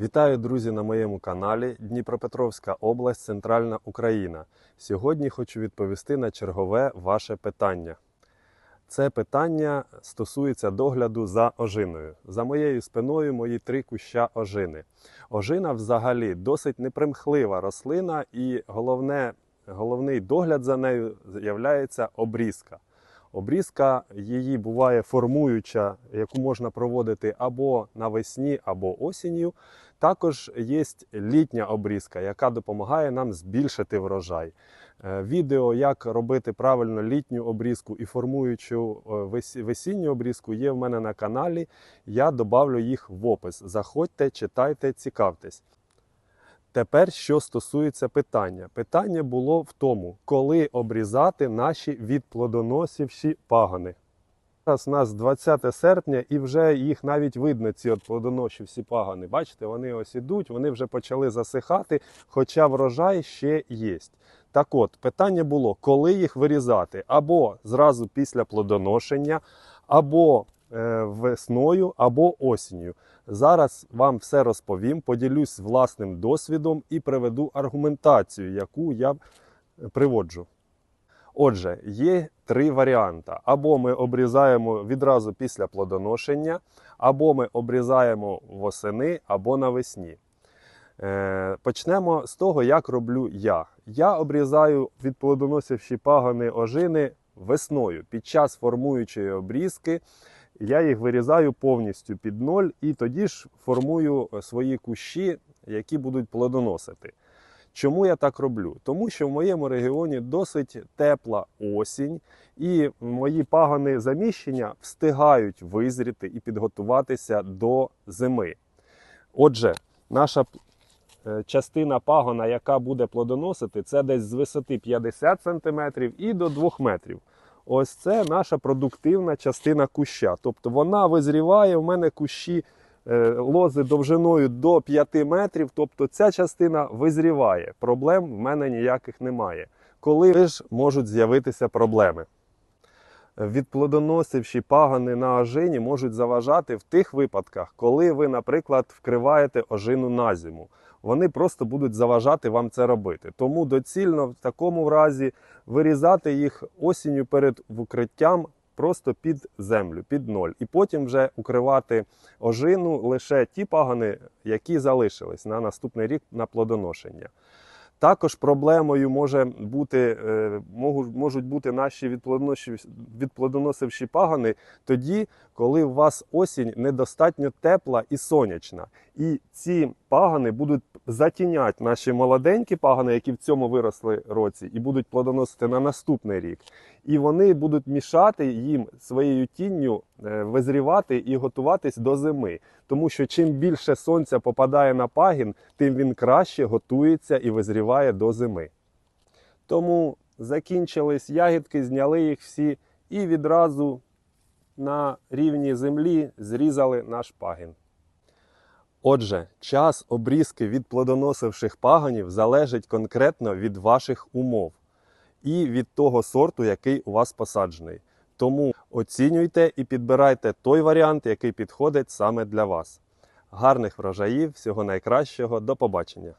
Вітаю, друзі, на моєму каналі Дніпропетровська область, Центральна Україна. Сьогодні хочу відповісти на чергове ваше питання. Це питання стосується догляду за ожиною. За моєю спиною мої три куща ожини. Ожина взагалі досить непримхлива рослина, і головне, головний догляд за нею є обрізка. Обрізка її буває формуюча, яку можна проводити або навесні, або осінню. Також є літня обрізка, яка допомагає нам збільшити врожай. Е, Відео, як робити правильно літню обрізку і формуючу е, весінню обрізку, є в мене на каналі. Я добавлю їх в опис. Заходьте, читайте, цікавтесь. Тепер, що стосується питання. Питання було в тому, коли обрізати наші відплодоносівші пагони. Зараз у нас 20 серпня, і вже їх навіть видно, ці от плодоношівці пагони. Бачите, вони ось ідуть, вони вже почали засихати, хоча врожай ще є. Так от, питання було, коли їх вирізати? Або зразу після плодоношення, або весною, або осінню. Зараз вам все розповім, поділюсь власним досвідом і приведу аргументацію, яку я приводжу. Отже, є три варіанти: або ми обрізаємо відразу після плодоношення, або ми обрізаємо восени, або навесні. Е, Почнемо з того, як роблю я. Я обрізаю від плодоносивші пагони ожини весною. Під час формуючої обрізки я їх вирізаю повністю під ноль і тоді ж формую свої кущі, які будуть плодоносити. Чому я так роблю? Тому що в моєму регіоні досить тепла осінь, і мої пагони заміщення встигають визріти і підготуватися до зими. Отже, наша е, частина пагона, яка буде плодоносити, це десь з висоти 50 см і до 2 метрів. Ось це наша продуктивна частина куща. Тобто вона визріває, у мене кущі е, лози довжиною до 5 метрів. Тобто ця частина визріває. Проблем в мене ніяких немає. Коли ж можуть з'явитися проблеми? Відплодоносивші пагони на ожині можуть заважати в тих випадках, коли ви, наприклад, вкриваєте ожину на зиму. Вони просто будуть заважати вам це робити. Тому доцільно в такому разі вирізати їх осінню перед укриттям просто під землю, під ноль. І потім вже укривати ожину лише ті пагони, які залишились на наступний рік на плодоношення. Також проблемою може бути, е, можуть, бути наші відплодоносивші, пагони тоді, коли у вас осінь недостатньо тепла і сонячна. І ці пагони будуть затіняти наші молоденькі пагони, які в цьому виросли році, і будуть плодоносити на наступний рік. І вони будуть мішати їм своєю тінню е, визрівати і готуватись до зими. Тому що чим більше сонця попадає на пагін, тим він краще готується і визріває до зими. Тому закінчились ягідки, зняли їх всі і відразу на рівні землі зрізали наш пагін. Отже, час обрізки від плодоносивших пагонів залежить конкретно від ваших умов і від того сорту, який у вас посаджений. Тому оцінюйте і підбирайте той варіант, який підходить саме для вас. Гарних врожаїв, всього найкращого, до побачення!